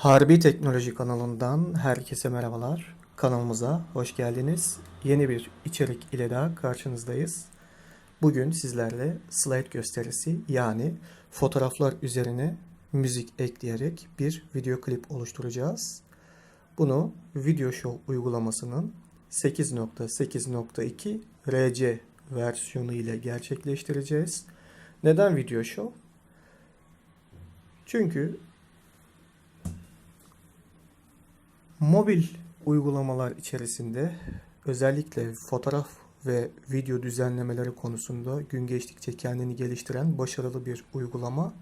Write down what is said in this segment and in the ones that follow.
Harbi Teknoloji kanalından herkese merhabalar. Kanalımıza hoş geldiniz. Yeni bir içerik ile daha karşınızdayız. Bugün sizlerle slide gösterisi yani fotoğraflar üzerine müzik ekleyerek bir video klip oluşturacağız. Bunu Video Show uygulamasının 8.8.2 RC versiyonu ile gerçekleştireceğiz. Neden Video Show? Çünkü Mobil uygulamalar içerisinde özellikle fotoğraf ve video düzenlemeleri konusunda gün geçtikçe kendini geliştiren başarılı bir uygulama.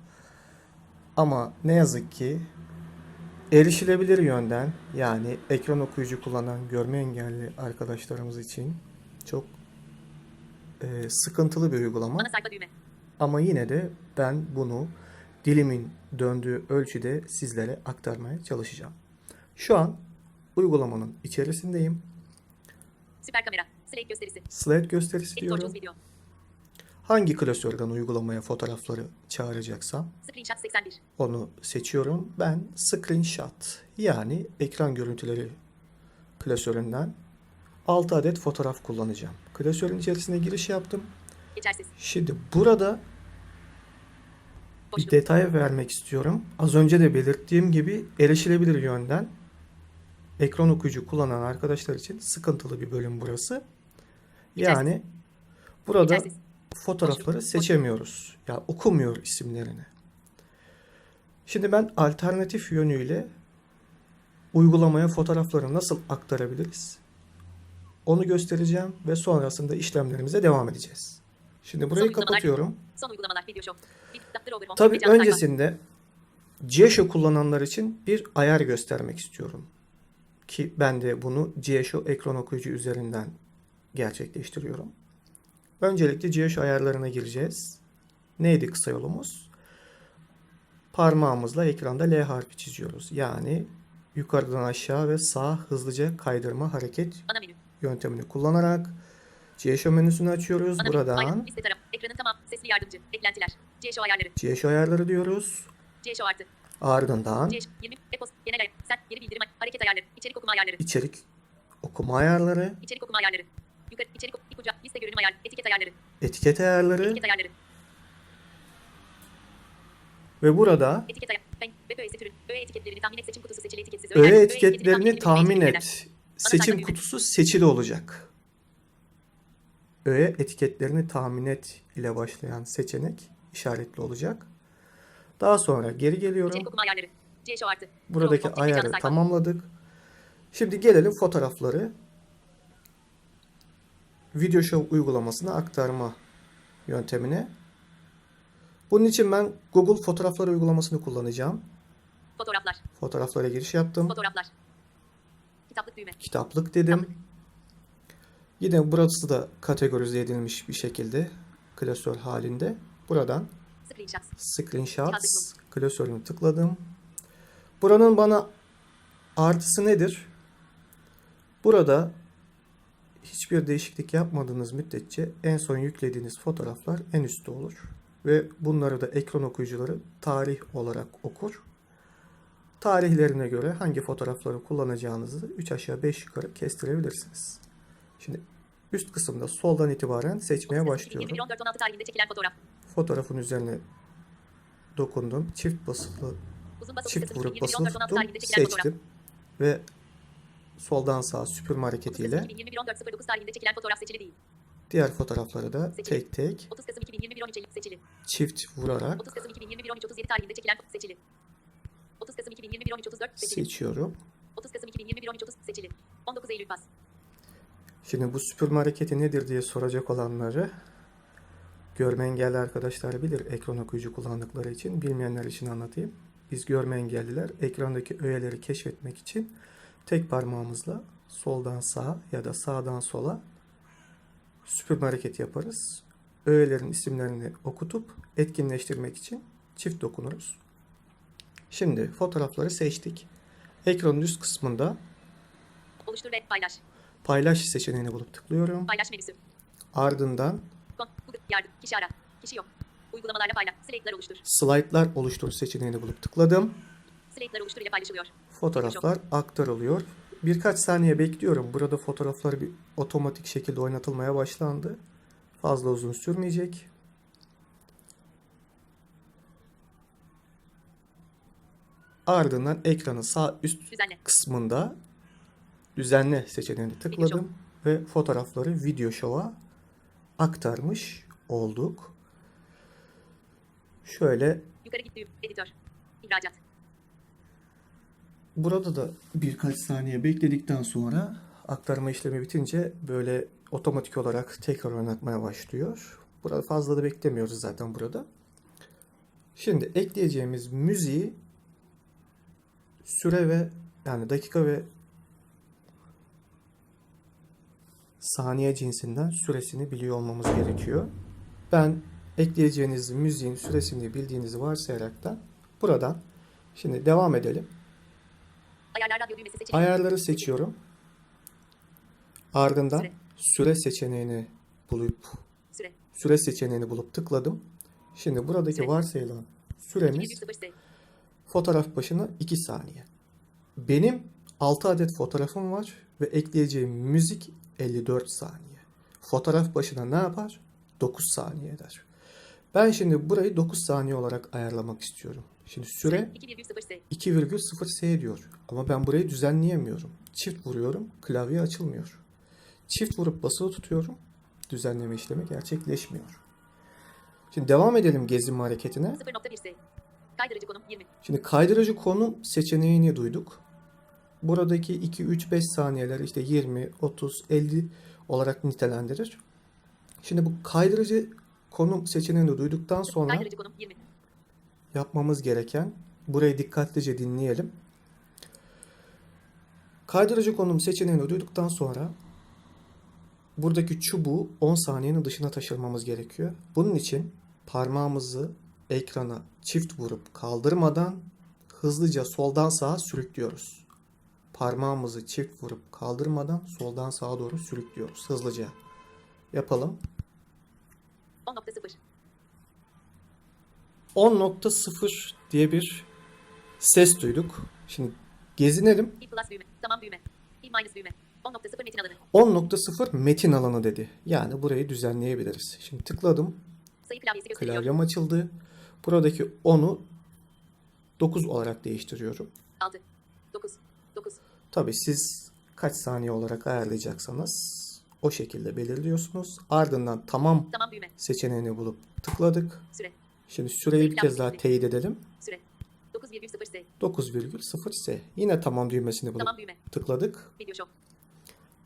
Ama ne yazık ki erişilebilir yönden yani ekran okuyucu kullanan görme engelli arkadaşlarımız için çok e, sıkıntılı bir uygulama. Ama yine de ben bunu dilimin döndüğü ölçüde sizlere aktarmaya çalışacağım. Şu an uygulamanın içerisindeyim. Süper kamera. Slate gösterisi. Slide gösterisi diyorum. Hangi klasörden uygulamaya fotoğrafları çağıracaksam Screenshot 81. onu seçiyorum. Ben screenshot yani ekran görüntüleri klasöründen 6 adet fotoğraf kullanacağım. Klasörün içerisine giriş yaptım. Geçersiz. Şimdi burada bir Boşluk. detay vermek istiyorum. Az önce de belirttiğim gibi erişilebilir yönden ekran okuyucu kullanan arkadaşlar için sıkıntılı bir bölüm burası. Yani burada fotoğrafları seçemiyoruz. Ya okumuyor isimlerini. Şimdi ben alternatif yönüyle uygulamaya fotoğrafları nasıl aktarabiliriz? Onu göstereceğim ve sonrasında işlemlerimize devam edeceğiz. Şimdi burayı uygulamalar- kapatıyorum. Son uygulamalar. Video show. Tabii öncesinde GSHO kullananlar için bir ayar göstermek istiyorum. Ki ben de bunu GSHO ekran okuyucu üzerinden gerçekleştiriyorum. Öncelikle GSHO ayarlarına gireceğiz. Neydi kısa yolumuz? Parmağımızla ekranda L harfi çiziyoruz. Yani yukarıdan aşağı ve sağ hızlıca kaydırma hareket yöntemini kullanarak GSHO menüsünü açıyoruz. Ana Buradan Menü. Liste taraf. Ekranın tamam. Sesli yardımcı. Eklentiler. CSO ayarları. GSHO ayarları diyoruz. CSO artı. Ardından CSO 20. E-post. Genel ayar. Sen. Geri bildirim. Hareket ayarları. İçerik okuma ayarları. içerik okuma ayarları, İçerik okuma ayarları. Yukarı. içerik ok- ipucu. Liste görünüm ayarları. Etiket ayarları. etiket ayarları Etiket ayarları. ve burada Etiket ayar. Ben. Öğe etiketlerini tahmin et. Seçim kutusu seçili etiketsiz. öğe öğe etiketlerini tahmin et. Seçim kutusu seçili olacak. Öğe etiketlerini tahmin et ile başlayan seçenek işaretli olacak. Daha sonra geri geliyorum. İçerik okuma ayarları. Buradaki ayarı tamamladık. Şimdi gelelim fotoğrafları Video Show uygulamasına aktarma yöntemine. Bunun için ben Google Fotoğraflar uygulamasını kullanacağım. Fotoğraflar. Fotoğraflara giriş yaptım. Fotoğraflar. Kitaplık düğme. Kitaplık dedim. Yine burası da kategorize edilmiş bir şekilde klasör halinde. Buradan Screenshot. Screenshots klasörünü tıkladım. Buranın bana artısı nedir? Burada hiçbir değişiklik yapmadığınız müddetçe en son yüklediğiniz fotoğraflar en üstte olur. Ve bunları da ekran okuyucuları tarih olarak okur. Tarihlerine göre hangi fotoğrafları kullanacağınızı 3 aşağı 5 yukarı kestirebilirsiniz. Şimdi üst kısımda soldan itibaren seçmeye başlıyorum. 2014-16 tarihinde çekilen fotoğraf. Fotoğrafın üzerine dokundum. Çift basılı, çift vurup basılı 2014-16 tuttum. Seçtim. Ve soldan sağa süpürme hareketiyle Kasım 2021-14-09 tarihinde çekilen fotoğraf seçili değil. diğer fotoğrafları da Seçili. tek tek 30 Kasım 2021-13 seçili. çift vurarak 30 Kasım 2021-13-37 tarihinde çekilen seçili. 30 Kasım 2021-13-34 seçili. seçiyorum. 30 Kasım 2021-13-30 seçili. 19 Eylül bas. Şimdi bu süpürme hareketi nedir diye soracak olanları görme engelli arkadaşlar bilir ekran okuyucu kullandıkları için. Bilmeyenler için anlatayım. Biz görme engelliler ekrandaki öğeleri keşfetmek için tek parmağımızla soldan sağa ya da sağdan sola süpürme hareketi yaparız. Öğelerin isimlerini okutup etkinleştirmek için çift dokunuruz. Şimdi fotoğrafları seçtik. Ekranın üst kısmında Oluştur ve paylaş. paylaş seçeneğini bulup tıklıyorum. Paylaş menüsü. Ardından yardım, kişi ara, kişi yok. Uygulamalarla paylaş. Slate'ler oluştur. slaytlar oluştur seçeneğini bulup tıkladım. Slate'ler oluştur ile paylaşılıyor. Fotoğraflar aktarılıyor. Birkaç saniye bekliyorum. Burada fotoğraflar bir otomatik şekilde oynatılmaya başlandı. Fazla uzun sürmeyecek. Ardından ekranın sağ üst Düzenle. kısmında düzenle seçeneğini tıkladım ve fotoğrafları video show'a aktarmış olduk. Şöyle Yukarı git düğüm. Editör. İhracat. Burada da birkaç saniye bekledikten sonra aktarma işlemi bitince böyle otomatik olarak tekrar oynatmaya başlıyor. Burada fazla da beklemiyoruz zaten burada. Şimdi ekleyeceğimiz müziği süre ve yani dakika ve saniye cinsinden süresini biliyor olmamız gerekiyor. Ben ekleyeceğiniz müziğin süresini bildiğinizi varsayaraktan buradan şimdi devam edelim. Ayarları seçiyorum. Ardından Süre. süre seçeneğini bulup Süre. süre seçeneğini bulup tıkladım. Şimdi buradaki Süre. varsayılan süremiz 2,0 S. fotoğraf başına 2 saniye. Benim 6 adet fotoğrafım var ve ekleyeceğim müzik 54 saniye. Fotoğraf başına ne yapar? 9 saniye eder. Ben şimdi burayı 9 saniye olarak ayarlamak istiyorum. Şimdi süre 2,0 S. 2,0 S diyor. Ama ben burayı düzenleyemiyorum. Çift vuruyorum, klavye açılmıyor. Çift vurup basılı tutuyorum, düzenleme işlemi gerçekleşmiyor. Şimdi devam edelim gezinme hareketine. 0.1 S. Kaydırıcı konum 20. Şimdi kaydırıcı konum seçeneğini duyduk. Buradaki 2, 3, 5 saniyeler işte 20, 30, 50 olarak nitelendirir. Şimdi bu kaydırıcı konum seçeneğini duyduktan sonra Kaydırıcı konum 20. yapmamız gereken burayı dikkatlice dinleyelim. Kaydırıcı konum seçeneğini duyduktan sonra buradaki çubuğu 10 saniyenin dışına taşırmamız gerekiyor. Bunun için parmağımızı ekrana çift vurup kaldırmadan hızlıca soldan sağa sürüklüyoruz. Parmağımızı çift vurup kaldırmadan soldan sağa doğru sürüklüyoruz hızlıca. Yapalım. 10.0. 10.0 diye bir ses duyduk. Şimdi gezinelim. İ plus düğme. Tamam düğme. İ minus düğme. 10.0 metin alanı. 10.0 metin alanı dedi. Yani burayı düzenleyebiliriz. Şimdi tıkladım. Sayı klavyesi gösteriyor. Klavyem açıldı. Buradaki 10'u 9 olarak değiştiriyorum. 6. 9. 9. Tabi siz kaç saniye olarak ayarlayacaksanız o şekilde belirliyorsunuz. Ardından tamam Tamam düğme. seçeneğini bulup tıkladık. Süre. Şimdi süreyi bir kez daha teyit edelim. Süre. 9,0 S. 9,0 S. Yine tamam düğmesini bulup Tamam düğme. tıkladık. Video show.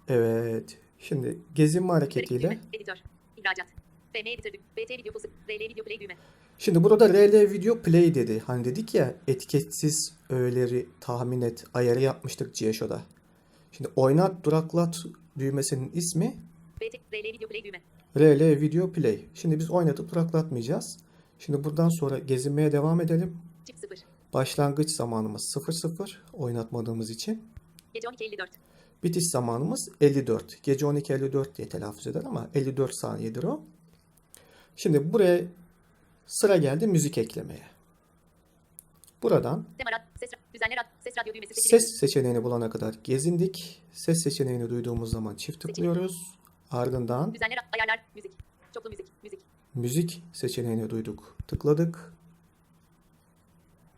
Evet. Şimdi gezinme hareketiyle düğme. Editör. İhracat. FM editör düğme. BT video pusu. RL video play düğme. Şimdi burada RL Video Play dedi. Hani dedik ya etiketsiz öğeleri tahmin et ayarı yapmıştık GSHO'da. Şimdi oynat duraklat düğmesinin ismi RL video play. Şimdi biz oynatıp duraklatmayacağız. Şimdi buradan sonra gezinmeye devam edelim. Çift 0. Başlangıç zamanımız 00 oynatmadığımız için. Gece 12.54. Bitiş zamanımız 54. Gece 12.54 diye telaffuz eder ama 54 saniyedir o. Şimdi buraya sıra geldi müzik eklemeye. Buradan Demarat. Ses. Düzenle rad. Ses ses seçeneğini bulana kadar gezindik. Ses seçeneğini duyduğumuz zaman çift tıklıyoruz. Ardından Düzenle rad. Ayarlar. Müzik. Çoklu müzik. Müzik. müzik seçeneğini duyduk. Tıkladık.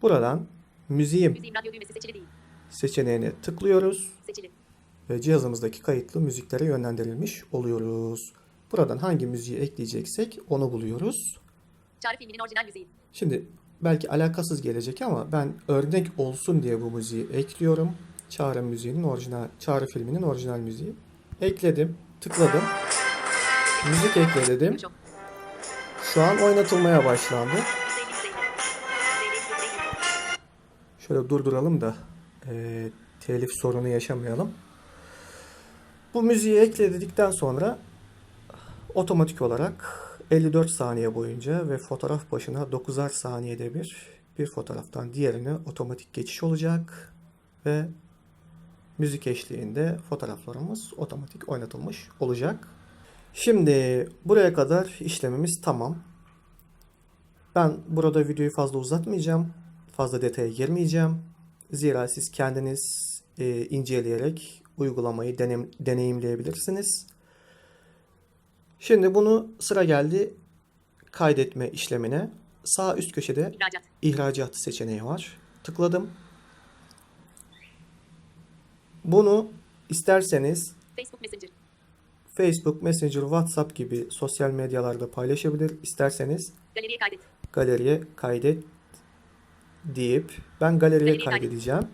Buradan müziğim Müziğim radyo düğmesi seçili değil. seçeneğine tıklıyoruz. Seçili. ve cihazımızdaki kayıtlı müziklere yönlendirilmiş oluyoruz. Buradan hangi müziği ekleyeceksek onu buluyoruz. Çağrı filminin orijinal müziği. Şimdi belki alakasız gelecek ama ben örnek olsun diye bu müziği ekliyorum. Çağrı müziğinin orijinal, Çağrı filminin orijinal müziği. Ekledim, tıkladım. Müzik ekle dedim. Şu an oynatılmaya başlandı. %50 %50. RL video play düğme. Şöyle durduralım da eee, telif sorunu yaşamayalım. Bu müziği ekledikten sonra otomatik olarak 54 saniye boyunca ve fotoğraf başına 9'ar saniyede bir bir fotoğraftan diğerine otomatik geçiş olacak ve müzik eşliğinde fotoğraflarımız otomatik oynatılmış olacak. Şimdi buraya kadar işlemimiz tamam. Ben burada videoyu fazla uzatmayacağım. Fazla detaya girmeyeceğim. Zira siz kendiniz e, inceleyerek uygulamayı denem- deneyimleyebilirsiniz. Şimdi bunu sıra geldi kaydetme işlemine. Sağ üst köşede İhracat. ihracat seçeneği var. Tıkladım. Bunu isterseniz Facebook Messenger. Facebook, Messenger, WhatsApp gibi sosyal medyalarda paylaşabilir. İsterseniz Galeriye kaydet. galeriye kaydet deyip ben galeriye Galeriye kaydet. kaydedeceğim.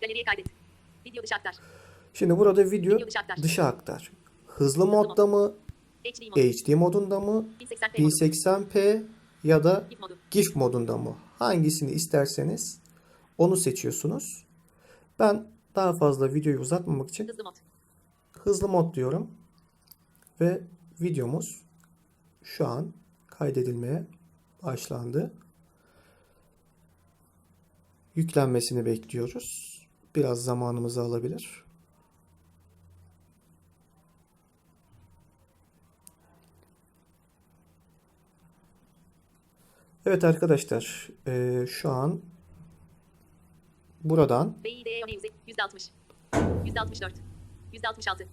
Galeriye kaydet. Video dışı aktar. Şimdi burada video Video dışı aktar. dışa aktar. Hızlı modda mı, HD modu. HD modunda mı, 1080p modu. 1080p ya da GIF modu. GIF modunda mı? Hangisini isterseniz onu seçiyorsunuz. Ben daha fazla videoyu uzatmamak için Hızlı mod. hızlı mod diyorum. Ve videomuz şu an kaydedilmeye başlandı. Yüklenmesini bekliyoruz. Biraz zamanımızı alabilir. Evet arkadaşlar, eee, şu an buradan yüzde 60. %64. %66.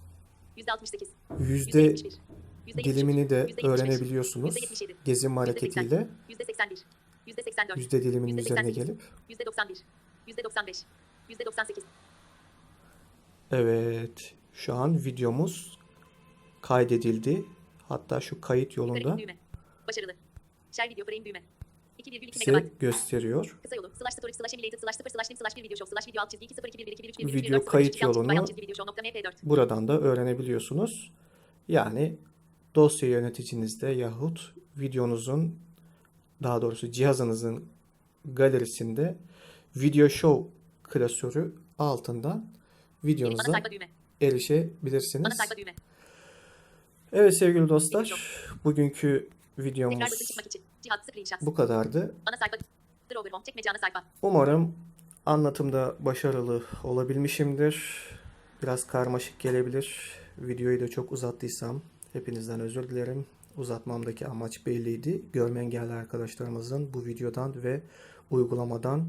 %68. yüzde 71. %73. dilimini de %75. öğrenebiliyorsunuz. %77. Gezim hareketiyle %81. %84. yüzde diliminin üzerine %88. gelip %91. %95. %98. evet şu an videomuz kaydedildi. Hatta şu kayıt yolunda. Başarılı. Share video frame düğme. 2,2 size megabayt. gösteriyor. Kısa yolu. Slash storage slash emulated slash 0 slash slash 1 video show slash video alt çizgi 2 0 2 1 1 2 1 3 1 1 Video 4 kayıt 0 alt çizgi yolunu- alt çizgi video show nokta mp4. Buradan da öğrenebiliyorsunuz. Yani dosya yöneticinizde yahut videonuzun daha doğrusu cihazınızın galerisinde Video Show klasörü altından videonuza erişebilirsiniz. Ana sayfa düğme. Evet sevgili dostlar, bugünkü videomuz bu kadardı. Ana sayfa. Dropper home çekmece ana sayfa. Umarım anlatımda başarılı olabilmişimdir. Biraz karmaşık gelebilir. Videoyu da çok uzattıysam hepinizden özür dilerim. Uzatmamdaki amaç belliydi. Görme engelli arkadaşlarımızın bu videodan ve uygulamadan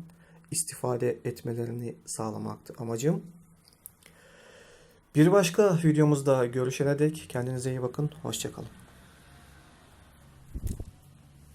istifade etmelerini sağlamaktı amacım. Bir başka videomuzda görüşene dek kendinize iyi bakın. Hoşçakalın.